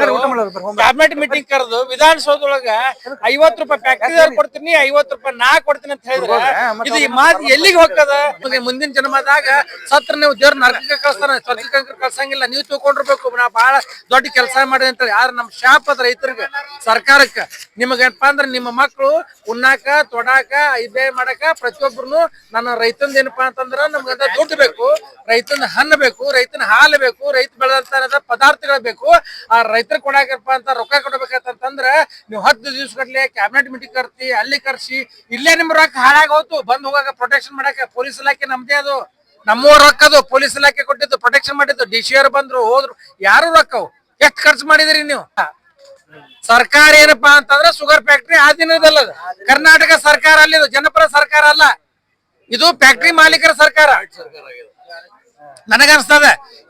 ಕ್ಯಾಬಿನೆಟ್ ಮೀಟಿಂಗ್ ಕರೆದು ವಿಧಾನಸೌಧದೊಳಗ ಐವತ್ ರೂಪಾಯಿ ಪ್ಯಾಕೇಜ್ ಕೊಡ್ತೀನಿ ಐವತ್ ರೂಪಾಯಿ ನಾ ಕೊಡ್ತೀನಿ ಅಂತ ಹೇಳಿದ್ರೆ ಇದು ಈ ಮಾತು ಎಲ್ಲಿಗೆ ಹೋಗ್ತದ? ಮುಂದಿನ ಜನ್ಮದಾಗ ಸತ್ರ ನೀವು ದೇವ್ರ ನರಕಕ್ಕೆ ಕಳ್ಸ್ತಾರ ಸ್ವರ್ಗಕ್ಕೆ ಕಳ್ಸಂಗಿಲ್ಲ ನೀವು ತಿಳ್ಕೊಂಡಿರ್ಬೇಕು ನಾ ಬಹಳ ದೊಡ್ಡ ಕೆಲಸ ಮಾಡಿದೆ ಅಂತ ಯಾರು ನಮ್ ಶಾಪ್ ಅದ ರೈತರಿಗೆ ಸರ್ಕಾರಕ್ಕ ನಿಮಗೇನಪ್ಪ ಅಂದ್ರೆ ನಿಮ್ಮ ಮಕ್ಕಳು ಉಣ್ಣಾಕ ತೊಡಾಕ ಇದೇ ಮಾಡಾಕ ಪ್ರತಿಯೊಬ್ಬರು ನನ್ನ ರೈತಂದ ಏನಪ್ಪಾ ಅಂತಂದ್ರ ನಮ್ಗಂತ ದುಡ್ಡು ಬೇಕು ರೈತನ ಹಣ್ಣು ಬೇಕು. ರೈತನ ಹಾಲು ಬೇಕು, ರೈತ ಬೆಳೆದಂತ ಪದಾರ್ಥಗಳು ಬೇಕು. ಆ ರೈತರ ಕೊಡಾಕಪ್ಪ ಅಂತ ರೊಕ್ಕ ಕೊಡ್ಬೇಕಂತಂದ್ರೆ ನೀವು ಹತ್ತು ದಿವ್ಸ ಗಟ್ಲೆ ಕ್ಯಾಬಿನೆಟ್ ಮೀಟಿಂಗ್ ಕರ್ತಿ ಅಲ್ಲಿ ಕರ್ಸಿ, ಇಲ್ಲೇ ನಿಮ್ ರೊಕ್ಕ ಹಾಳಾಗೋತು ಬಂದ್ ಹೋಗಾಕ ಪ್ರೊಟೆಕ್ಷನ್ ಮಾಡಾಕ ಪೊಲೀಸ್ ಇಲಾಖೆ ನಮ್ದೇ ಅದು. ನಮ್ಮ ರೊಕ್ಕ ಅದು ಪೊಲೀಸ್ ಇಲಾಖೆ ಕೊಟ್ಟಿದ್ದು ಪ್ರೊಟೆಕ್ಷನ್ ಮಾಡಿದ್ದು ಡಿ ಸಿ ಅವ್ರು ಬಂದ್ರು, ಹೋದ್ರು, ಯಾರು ರೊಕ್ಕವು ಎಷ್ಟು ಖರ್ಚು ಮಾಡಿದ್ರಿ ನೀವು? ಸರ್ಕಾರ ಏನಪ್ಪಾ ಅಂತಂದ್ರೆ ಶುಗರ್ ಫ್ಯಾಕ್ಟ್ರಿ ಆ ದಿನದಲ್ಲ. ಕರ್ನಾಟಕ ಸರ್ಕಾರ ಅಲ್ಲಿ ಜನಪರ ಸರ್ಕಾರ ಅಲ್ಲ. ಇದು ಫ್ಯಾಕ್ಟ್ರಿ ಮಾಲೀಕರ ಸರ್ಕಾರ. ನನಗನ್ಸ್ತದ.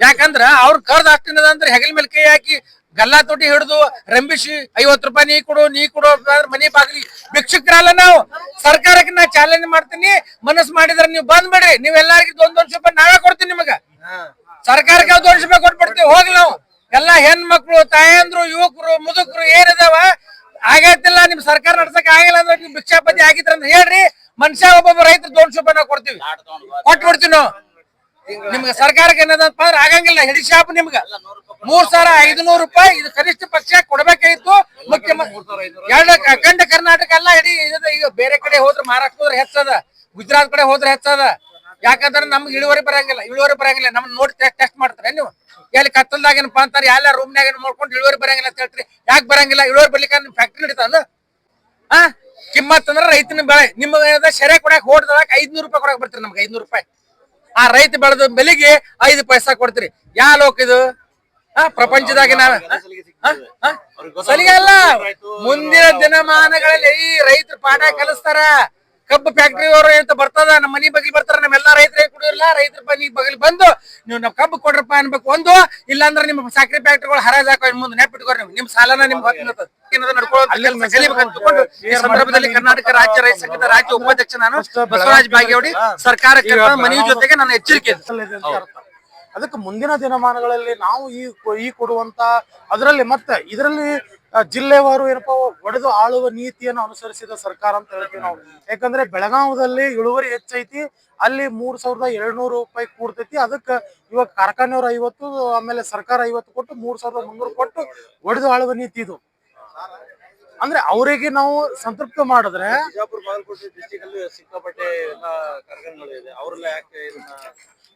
ಯಾಕಂದ್ರ ಅವ್ರ ಕರ್ದ ಅಷ್ಟಿನದ ಅಂದ್ರೆ ಹೆಗಲ್ ಮೇಲೆ ಕೈ ಹಾಕಿ ಗಲ್ಲಾ ತೊಟ್ಟಿ ಹಿಡಿದು ರಂಬಿಸಿ ಐವತ್ ರೂಪಾಯಿ ನೀ ಕೊಡು ನೀ ಕೊಡು ಮನಿ ಬಾಗ್ಲಿ ಭಿಕ್ಷುಕರಲ್ಲ ನಾವು. ಸರ್ಕಾರಕ್ಕೆ ನಾ ಚಾಲೆಂಜ್ ಮಾಡ್ತೀನಿ, ಮನಸ್ಸು ಮಾಡಿದ್ರೆ ನೀವು ಬಂದ್ ನೀವ್ ಎಲ್ಲರಿಗೂ ಒಂದ್ ಒಂದ್ ರೂಪಾಯಿ ನಾವೇ ಕೊಡ್ತೀನಿ ನಿಮಗ. ಸರ್ಕಾರಕ್ಕೆ ಒಂದ್ ಒಂದ್ ರೂಪಾಯಿ ಕೊಟ್ಬಿಡ್ತೀವಿ ಹೋಗ್ಲಿ ನಾವು. ಎಲ್ಲಾ ಹೆಣ್ಮಕ್ಳು, ತಾಯಂದ್ರು, ಯುವಕರು, ಮುದುಕರು ಏನಿದಾವ ಆಗತ್ತಿಲ್ಲ ನಿಮ್ ಸರ್ಕಾರ ನಡ್ಸಕ್ ಆಗಿಲ್ಲ ಅಂದ್ರೆ ನೀವು ಭಿಕ್ಷಾಪತಿ ಆಗಿದ್ರಂದ್ರೆ ಹೇಳ್ರಿ. ಮನುಷ್ಯ ಒಬ್ಬೊಬ್ಬ ರೈತರು ದೊಡ್ಡ ರೂಪಾಯಿ ನಾವು ಕೊಡ್ತೀವಿ. ಕೊಟ್ಬಿಡ್ತೀವಿ ನಾವು. ನಿಮ್ಗೆ ಸರ್ಕಾರಕ್ಕೆ ಏನದಂತ ಅಂದ್ರೆ ಆಗಂಗಿಲ್ಲ, ಹಿಡಿ ಶಾಪ್ ನಿಮ್ಗೆ. ಮೂರ್ ಸಾವಿರ ಐದುನೂರು ರೂಪಾಯಿ ಇದು ಕನಿಷ್ಠ ಪಕ್ಷ ಕೊಡ್ಬೇಕಾಗಿತ್ತು. ಮುಖ್ಯಮಂತ್ರಿ ಎರಡ ಅಖಂಡ ಕರ್ನಾಟಕ ಅಲ್ಲ ಇಡೀ ಈಗ ಬೇರೆ ಕಡೆ ಹೋದ್ರೆ ಮಹಾರಾಷ್ಟ್ರ ಹೋದ್ರೆ ಹೆಚ್ಚದ, ಗುಜರಾತ್ ಕಡೆ ಹೋದ್ರೆ ಹೆಚ್ಚದ. ಯಾಕಂದ್ರೆ ನಮ್ಗೆ ಇಳುವರಿ ಬರಂಗಿಲ್ಲ ಇಳುವರಿ ಬರಂಗಿಲ್ಲ. ನಮ್ ನೋಡಿ ಟೆಸ್ಟ್ ಮಾಡ್ತಾರೆ ನೀವು. ಎಲ್ಲಿ ಕತ್ತಲ್ದಾಗ ಏನಪ್ಪಾ ಅಂತಾರೆ ಎಲ್ಲ ರೂಮ್ನಾಗ ಮಾಡ್ಕೊಂಡು ಇಳುವರಿ ಬರಂಗಿಲ್ಲ ಅಂತ ಹೇಳ್ತೀರಿ. ಯಾಕೆ ಬರಂಗಿಲ್ಲ? ಇಳುವರಿ ಬರ್ಲಿಕ್ಕೆ ನಿಮ್ ಫ್ಯಾಕ್ಟ್ರಿ ನಡೀತಾನ ಆ? ಕಿಮ್ಮತ್ ಅಂದ್ರೆ ರೈತನ ಬೆಳೆ. ನಿಮ್ಗೆ ಶರೆ ಕೊಡಕ್ ಹೋಡ್ದಾಗ ಐದ್ನೂರು ರೂಪಾಯಿ ಕೊಡಕ್ ಬರ್ತೀರಿ ನಮ್ಗೆ ಐದ್ನೂರು ರೂಪಾಯಿ. ಆ ರೈತ ಬೆಳೆದ ಬೆಲೆಗೆ ಐದು ಪೈಸಾ ಕೊಡ್ತೀರಿ. ಯಾ ಲೋಕ ಇದು? ಆ ಪ್ರಪಂಚದಾಗ ನಾವ? ಸಲಿಗೆ ಅಲ್ಲ. ಮುಂದಿನ ದಿನಮಾನಗಳಲ್ಲಿ ಈ ರೈತರು ಪಾಠ ಕಲಿಸ್ತಾರ. ಕಬ್ಬು ಫ್ಯಾಕ್ಟ್ರಿ ಅವರು ಅಂತ ಬರ್ತದ? ನಮ್ಮ ಮನಿ ಬಗ್ಲಿ ಬರ್ತಾರ ನಮ್ಮೆಲ್ಲಾ ರೈತರೇ ಕುಡಿಯೋಲ್ಲ ರೈತರ ಮನಿ ಬಗ್ಲಿ ಬಂದು ನೀವು ನಮ್ ಕಬ್ಬು ಕೊಡ್ರಪ್ಪ ಅನ್ಬೇಕು ಒಂದು. ಇಲ್ಲಾಂದ್ರೆ ನಿಮ್ಮ ಸಕ್ಕರೆ ಫ್ಯಾಕ್ಟ್ರಿಗಳು ಹರಾಜ್ ಹಾಕೋ ಮುಂದೆ ನೆಪಿಟ್ಕೋರಿ ನೀವು. ನಿಮ್ ಸಾಲನ ನಿಮ್ಗೆ ಗೊತ್ತಿರ್ತದ ಏನದ ನಡ್ಕೊಳ್ಳೋ ಕೆಲಸ ಕಲಿಬೇಕಂತ ತಿಳ್ಕೊಂಡು ಈ ಸಂದರ್ಭದಲ್ಲಿ ಕರ್ನಾಟಕ ರಾಜ್ಯ ರೈತ ಸಂಘದ ರಾಜ್ಯ ಉಪಾಧ್ಯಕ್ಷ ನಾನು ಬಸವರಾಜ್ ಭಾಗ್ಯವಡಿ ಸರ್ಕಾರಕ್ಕೆ ಮನವಿ ಜೊತೆಗೆ ನನ್ನ ಎಚ್ಚರಿಕೆ. ಅದಕ್ಕೆ ಮುಂದಿನ ದಿನಮಾನಗಳಲ್ಲಿ ನಾವು ಈ ಈ ಕೊಡುವಂತ ಅದರಲ್ಲಿ ಮತ್ತೆ ಇದರಲ್ಲಿ ಜಿಲ್ಲೆವಾರು ಏನಪ್ಪ, ಒಡೆದು ಆಳುವ ನೀತಿಯನ್ನು ಅನುಸರಿಸಿದ ಸರ್ಕಾರ ಅಂತ ಹೇಳ್ತೀವಿ ನಾವು. ಯಾಕಂದ್ರೆ ಬೆಳಗಾವದಲ್ಲಿ ಇಳುವರಿ ಹೆಚ್ಚೈತಿ, ಅಲ್ಲಿ ಮೂರ್ ಸಾವಿರದ ಎರಡ್ನೂರು ರೂಪಾಯಿ ಕೂಡ್ತೈತಿ. ಅದಕ್ಕೆ ಇವಾಗ ಕಾರ್ಖಾನೆಯವರು ಐವತ್ತು, ಆಮೇಲೆ ಸರ್ಕಾರ ಐವತ್ತು ಕೊಟ್ಟು ಮೂರ್ ಸಾವಿರದ ಮುನ್ನೂರು ಕೊಟ್ಟು ಒಡೆದು ಆಳುವ ನೀತಿ ಇದು. ಅಂದ್ರೆ ಅವರಿಗೆ ನಾವು ಸಂತೃಪ್ತ ಮಾಡಿದ್ರೆ ಸಿಕ್ಕಾಪಟ್ಟೆ ಎಲ್ಲ ಕಾರ್ಖಾನೆಗಳು ಇದೆ ಯಾಕೆ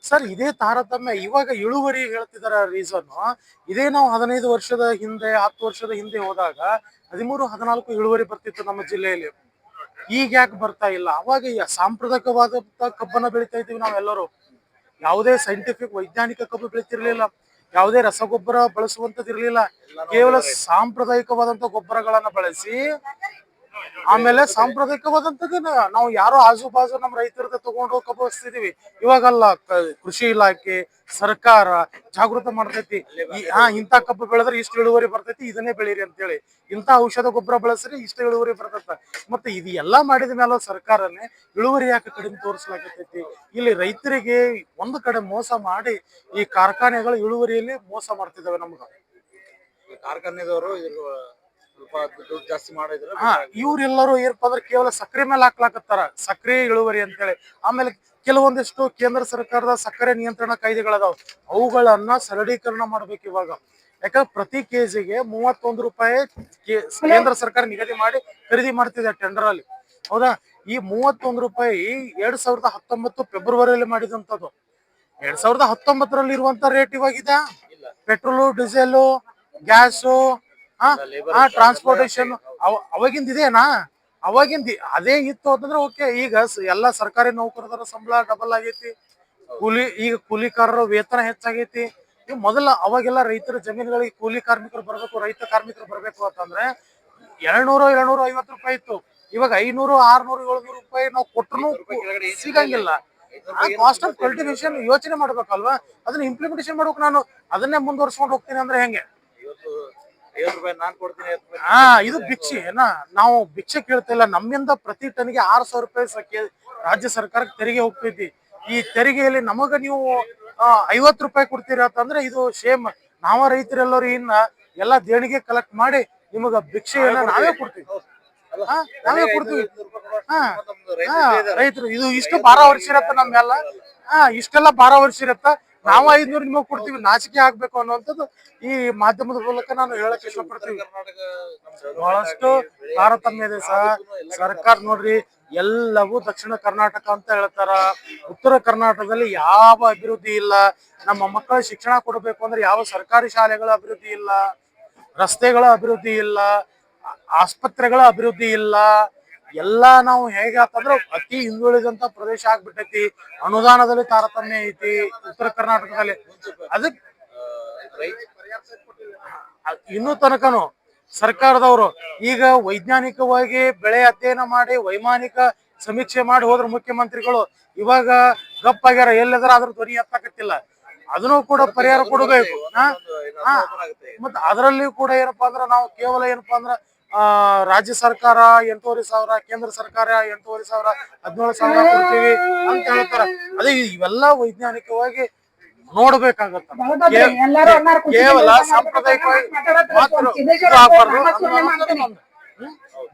ಸರ್, ಇದೇ ತಾರತಮ್ಯ. ಇವಾಗ ಇಳುವರಿ ಹೇಳ್ತಿದಾರ ರೀಸನ್ ಇದೇ ನಾವು ಹದಿನೈದು ವರ್ಷದ ಹಿಂದೆ, ಹತ್ತು ವರ್ಷದ ಹಿಂದೆ ಹೋದಾಗ ಹದಿಮೂರು, ಹದಿನಾಲ್ಕು ಇಳುವರಿ ಬರ್ತಿತ್ತು ನಮ್ಮ ಜಿಲ್ಲೆಯಲ್ಲಿ. ಈಗ ಯಾಕೆ ಬರ್ತಾ ಇಲ್ಲ? ಅವಾಗ ಸಾಂಪ್ರದಾಯಿಕವಾದ ಕಬ್ಬನ್ನ ಬೆಳಿತಾ ಇದ್ದೀವಿ ನಾವೆಲ್ಲರೂ ಯಾವುದೇ ಸೈಂಟಿಫಿಕ್ ವೈಜ್ಞಾನಿಕ ಕಬ್ಬು ಬೆಳಿತಿರ್ಲಿಲ್ಲ. ಯಾವುದೇ ರಸಗೊಬ್ಬರ ಬಳಸುವಂತದಿರ್ಲಿಲ್ಲ ಕೇವಲ ಸಾಂಪ್ರದಾಯಿಕವಾದಂತ ಗೊಬ್ಬರಗಳನ್ನ ಬಳಸಿ ಆಮೇಲೆ ಸಾಂಪ್ರದಾಯಿಕವಾದಂತದನ್ನ ನಾವು ಯಾರೋ ಆಜು ಬಾಜು ನಮ್ಮ ರೈತರದ ತಗೊಂಡು ಹಚ್ತಿದೀವಿ ಇವಾಗಲ್ಲ ಕೃಷಿ ಇಲಾಖೆ, ಸರ್ಕಾರ ಜಾಗೃತ ಮಾಡ್ತೈತಿ. ಹಾ, ಇಂಥ ಕಬ್ಬು ಬೆಳೆದ್ರೆ ಇಷ್ಟು ಇಳುವರಿ ಬರ್ತೈತಿ, ಇದನ್ನೇ ಬೆಳೀರಿ ಅಂತೇಳಿ. ಇಂಥ ಔಷಧ ಗೊಬ್ಬರ ಬಳಸ್ರಿ, ಇಷ್ಟು ಇಳುವರಿ ಬರ್ತೈತ. ಮತ್ತೆ ಇದು ಎಲ್ಲಾ ಮಾಡಿದ ಮೇಲೆ ಸರ್ಕಾರನೇ ಇಳುವರಿ ಯಾಕೆ ಕಡಿಮೆ ತೋರಿಸಲಾಗತೈತಿ ಇಲ್ಲಿ ರೈತರಿಗೆ ಒಂದು ಕಡೆ ಮೋಸ ಮಾಡಿ ಈ ಕಾರ್ಖಾನೆಗಳು ಇಳುವರಿಯಲ್ಲಿ ಮೋಸ ಮಾಡ್ತಿದಾವೆ ನಮ್ಗ. ಕಾರ್ಖಾನೆದವರು ದುಡ್ಡು ಜಾಸ್ತಿ ಮಾಡಿದ್ರೆ ಹಾ ಇವ್ರೆಲ್ಲರೂ ಏನಪ್ಪಾ ಅಂದ್ರೆ ಕೇವಲ ಸಕ್ಕರೆ ಮೇಲೆ ಹಾಕ್ಲಾಕತ್ತಾರ. ಸಕ್ಕರೆ ಇಳುವರಿ ಅಂತೇಳಿ. ಆಮೇಲೆ ಕೆಲವೊಂದಿಷ್ಟು ಕೇಂದ್ರ ಸರ್ಕಾರದ ಸಕ್ಕರೆ ನಿಯಂತ್ರಣ ಕಾಯ್ದೆಗಳದಾವ. ಅವುಗಳನ್ನ ಸರಳೀಕರಣ ಮಾಡ್ಬೇಕು ಇವಾಗ. ಯಾಕಂದ್ರೆ ಪ್ರತಿ ಕೆಜಿಗೆ ಮೂವತ್ತೊಂದು ರೂಪಾಯಿ ಕೇಂದ್ರ ಸರ್ಕಾರ ನಿಗದಿ ಮಾಡಿ ಖರೀದಿ ಮಾಡ್ತಿದೆ ಟೆಂಡರ್ ಅಲ್ಲಿ. ಹೌದಾ? ಈ ಮೂವತ್ತೊಂದು ರೂಪಾಯಿ ಎರಡ್ ಸಾವಿರದ ಹತ್ತೊಂಬತ್ತು ಫೆಬ್ರವರಿಯಲ್ಲಿ ಮಾಡಿದಂತದ್ದು ಎರಡ್ ಸಾವಿರದ ಹತ್ತೊಂಬತ್ತರಲ್ಲಿ ಇರುವಂತ ರೇಟ್ ಇವಾಗಿದೆ ಪೆಟ್ರೋಲು ಡೀಸೆಲ್ ಗ್ಯಾಸು ಹಾ? ಟ್ರಾನ್ಸ್ಪೋರ್ಟೇಶನ್ ಅವಾಗಿಂದ ಇದೇನಾ ಅವಾಗಿಂದ ಅದೇ ಇತ್ತು ಅಂತಂದ್ರೆ ಓಕೆ ಈಗ ಎಲ್ಲಾ ಸರ್ಕಾರಿ ನೌಕರದರ ಸಂಬಳ ಡಬಲ್ ಆಗೈತಿ. ಕೂಲಿ ಈಗ ಕೂಲಿಕಾರರ ವೇತನ ಹೆಚ್ಚಾಗೈತಿ. ಈಗ ಮೊದಲ ಅವಾಗೆಲ್ಲ ರೈತರ ಜಮೀನುಗಳಿಗೆ ಕೂಲಿ ಕಾರ್ಮಿಕರು ಬರಬೇಕು ರೈತ ಕಾರ್ಮಿಕರು ಬರಬೇಕು ಅಂತಂದ್ರೆ ಎರಡ್ನೂರು ಎರಡ್ನೂರ ಐವತ್ತು ರೂಪಾಯಿ ಇತ್ತು. ಇವಾಗ ಐನೂರು ಆರ್ನೂರು ಏಳ್ನೂರು ರೂಪಾಯಿ ನಾವು ಕೊಟ್ಟರು ಸಿಗಂಗಿಲ್ಲ. ಕಾಸ್ಟ್ ಆಫ್ ಕಲ್ಟಿವೇಶನ್ ಯೋಚನೆ ಮಾಡ್ಬೇಕಲ್ವಾ? ಅದನ್ನ ಇಂಪ್ಲಿಮೆಂಟೇಶನ್ ಮಾಡ್ಬೇಕು ನಾನು. ಅದನ್ನೇ ಮುಂದುವರ್ಸ್ಕೊಂಡು ಹೋಗ್ತೀನಿ ಅಂದ್ರೆ ಹೆಂಗೆ ಇವತ್ತು ಐವತ್ತು ರೂಪಾಯಿ ನಾನ್ ಕೊಡ್ತೀನಿ ಐವತ್ತು ರೂಪಾಯಿ ಹಾ ಇದು ಭಿಕ್ಷೆ. ಏನ ನಾವು ಭಿಕ್ಷೆ ಕೇಳ್ತಾ ಇಲ್ಲ. ನಮ್ಮಿಂದ ಪ್ರತಿ ಟನ್ಗೆ ಆರ್ ಸಾವಿರ ರೂಪಾಯಿ ರಾಜ್ಯ ಸರ್ಕಾರಕ್ಕೆ ತೆರಿಗೆ ಹೋಗ್ತೈತಿ. ಈ ತೆರಿಗೆಯಲ್ಲಿ ನಮಗ ನೀವು ಐವತ್ತು ರೂಪಾಯಿ ಕೊಡ್ತೀರಾ ಅಂತಂದ್ರೆ ಇದು ಸೇಮ್ ನಾವ ರೈತರೆಲ್ಲರೂ ಇನ್ನ ಎಲ್ಲಾ ದೇಣಿಗೆ ಕಲೆಕ್ಟ್ ಮಾಡಿ ನಿಮಗ ಭಿಕ್ಷೆಯನ್ನ ನಾವೇ ಕೊಡ್ತೀವಿ. ನಾವೇ ಕೊಡ್ತೀವಿ. ಹಾ ರೈತರು ಇದು ಇಷ್ಟು ಬಾರ ವರ್ಷ ಇರತ್ತ ನಮ್ಗೆಲ್ಲ ಹಾ ಇಷ್ಟೆಲ್ಲ ಬಾರ ವರ್ಷ ಇರತ್ತ ನಾವು ಐದ್ನೂರು ನಿಮಗೆ ಕೊಡ್ತೀವಿ, ನಾಚಿಕೆ ಆಗ್ಬೇಕು ಅನ್ನುವಂಥದ್ದು ಈ ಮಾಧ್ಯಮದ ಮೂಲಕ ನಾನು ಹೇಳಕ್ ಇಷ್ಟಪಡ್ತೀವಿ ಬಹಳಷ್ಟು ತಾರತಮ್ಯ ಇದೆ ಸಹ ಸರ್ಕಾರ ನೋಡ್ರಿ, ಎಲ್ಲವೂ ದಕ್ಷಿಣ ಕರ್ನಾಟಕ ಅಂತ ಹೇಳ್ತಾರ. ಉತ್ತರ ಕರ್ನಾಟಕದಲ್ಲಿ ಯಾವ ಅಭಿವೃದ್ಧಿ ಇಲ್ಲ. ನಮ್ಮ ಮಕ್ಕಳ ಶಿಕ್ಷಣ ಕೊಡಬೇಕು ಅಂದ್ರೆ ಯಾವ ಸರ್ಕಾರಿ ಶಾಲೆಗಳ ಅಭಿವೃದ್ಧಿ ಇಲ್ಲ. ರಸ್ತೆಗಳ ಅಭಿವೃದ್ಧಿ ಇಲ್ಲ. ಆಸ್ಪತ್ರೆಗಳ ಅಭಿವೃದ್ಧಿ ಇಲ್ಲ. ಎಲ್ಲಾ ನಾವು ಹೇಗಾತಂದ್ರ ಅತಿ ಹಿಂದುಳಿದಂತ ಪ್ರದೇಶ ಆಗ್ಬಿಟ್ಟೈತಿ. ಅನುದಾನದಲ್ಲಿ ತಾರತಮ್ಯ ಐತಿ, ಉತ್ತರ ಕರ್ನಾಟಕದಲ್ಲಿ. ಅದಕ್ ಇನ್ನು ತನಕನು ಸರ್ಕಾರದವರು ಈಗ ವೈಜ್ಞಾನಿಕವಾಗಿ ಬೆಳೆ ಅಧ್ಯಯನ ಮಾಡಿ, ವೈಮಾನಿಕ ಸಮೀಕ್ಷೆ ಮಾಡಿ ಹೋದ್ರ ಮುಖ್ಯಮಂತ್ರಿಗಳು, ಇವಾಗ ಗಪ್ಪಾಗ್ಯಾರ ಎಲ್ಲದ್ರ ಅದ್ರ ಧ್ವನಿ ಎತ್ತಕತ್ತಿಲ್ಲ. ಅದನ್ನು ಕೂಡ ಪರಿಹಾರ ಕೊಡಬೇಕು. ಮತ್ತ ಅದರಲ್ಲಿ ಕೂಡ ಏನಪ್ಪಾ ಅಂದ್ರ ನಾವು ಕೇವಲ ಏನಪ್ಪಾ ಅಂದ್ರ ರಾಜ್ಯ ಸರ್ಕಾರ ಎಂಟೂವರೆ ಸಾವಿರ ಕೇಂದ್ರ ಸರ್ಕಾರ ಎಂಟೂವರೆ ಸಾವಿರ ಹದಿನೇಳು ಸಾವಿರ ಕೊಡ್ತೀವಿ ಅಂತ ಹೇಳ್ತಾರೆ ಅದೇ ಇವೆಲ್ಲ ವೈಜ್ಞಾನಿಕವಾಗಿ ನೋಡ್ಬೇಕಾಗತ್ತ ಕೇವಲ ಸಾಂಪ್ರದಾಯಿಕವಾಗಿ ಮಾತ್ರ?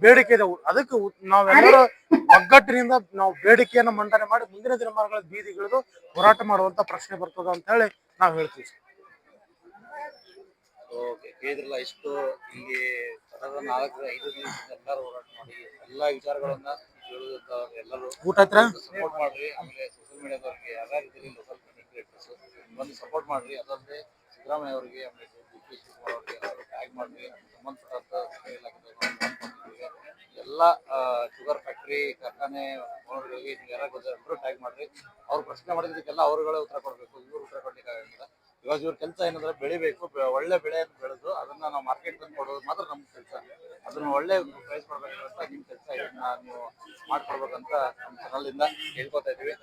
ಬೇಡಿಕೆ ಇದೆ ಅದಕ್ಕೆ ನಾವೆಲ್ಲರೂ ಒಗ್ಗಟ್ಟಿನಿಂದ ನಾವು ಬೇಡಿಕೆಯನ್ನು ಮಂಡನೆ ಮಾಡಿ ಮುಂದಿನ ದಿನಮಾನಗಳ ಬೀದಿಗಿಳಿದು ಹೋರಾಟ ಮಾಡುವಂತ ಪ್ರಶ್ನೆ ಬರ್ತದ ಅಂತ ಹೇಳಿ ನಾವು ಹೇಳ್ತೀವಿ. ಓಕೆ. ಕೇಳಿದ್ರಲ್ಲ ಇಷ್ಟು ಇಲ್ಲಿ ಸತತ ನಾಲ್ಕು ಐದು ದಿನ ಎಲ್ಲರೂ ಹೋರಾಟ ಮಾಡಿ ಎಲ್ಲಾ ವಿಚಾರಗಳನ್ನ ಹೇಳುವಂತ ಎಲ್ಲರೂ ಊಟ ಸಪೋರ್ಟ್ ಮಾಡ್ರಿ. ಆಮೇಲೆ ಸೋಷಿಯಲ್ ಮೀಡಿಯಾದವ್ರಿಗೆ ಎಲ್ಲಾ ಇದ್ರಿ ಲೋಕಲ್ ಕ್ರಿಯೇಟರ್ಸ್ ಬಂದು ಸಪೋರ್ಟ್ ಮಾಡ್ರಿ. ಅದಲ್ಲದೆ ಸಿದ್ದರಾಮಯ್ಯ ಅವರಿಗೆ ಆಮೇಲೆ ಡಿ ಕೆ ಶಿವಕುಮಾರ್ ಅವರಿಗೆ ಟ್ಯಾಗ್ ಮಾಡ್ರಿ. ಸಂಬಂಧಪಟ್ಟಂತ ಎಲ್ಲ ಶುಗರ್ ಫ್ಯಾಕ್ಟ್ರಿ ಕಾರ್ಖಾನೆ ಓನರ್ಗಳಿಗೆ ಯಾರು ಎಲ್ಲರೂ ಟ್ಯಾಗ್ ಮಾಡ್ರಿ. ಅವ್ರು ಪ್ರಶ್ನೆ ಮಾಡಿದ್ದಕ್ಕೆಲ್ಲ ಅವರುಗಳೇ ಉತ್ತರ ಕೊಡಬೇಕು. ಇವರು ಉತ್ತರ ಕೊಡ್ಲಿಕ್ಕೆ ಆಗಂಗಿಲ್ಲ ಇವಾಗ ಇವ್ರ ಕೆಲಸ ಏನಂದ್ರೆ ಬೆಳಿಬೇಕು ಒಳ್ಳೆ ಬೆಳೆಯನ್ನು ಬೆಳೆದು ಅದನ್ನ ನಾವು ಮಾರ್ಕೆಟ್ ತಂದು ಕೊಡೋದು ಮಾತ್ರ ನಮ್ ಕೆಲಸ. ಅದನ್ನ ಒಳ್ಳೆ ಪ್ರೈಸ್ ಕೊಡ್ಬೇಕಂತ ನಿಮ್ ಕೆಲಸ ಇದನ್ನ ನೀವು ಮಾಡ್ಕೊಡ್ಬೇಕಂತ ನಮ್ಮ ಚಾನಲ್ ಇಂದ ಹೇಳ್ಕೊತಾ ಇದೀವಿ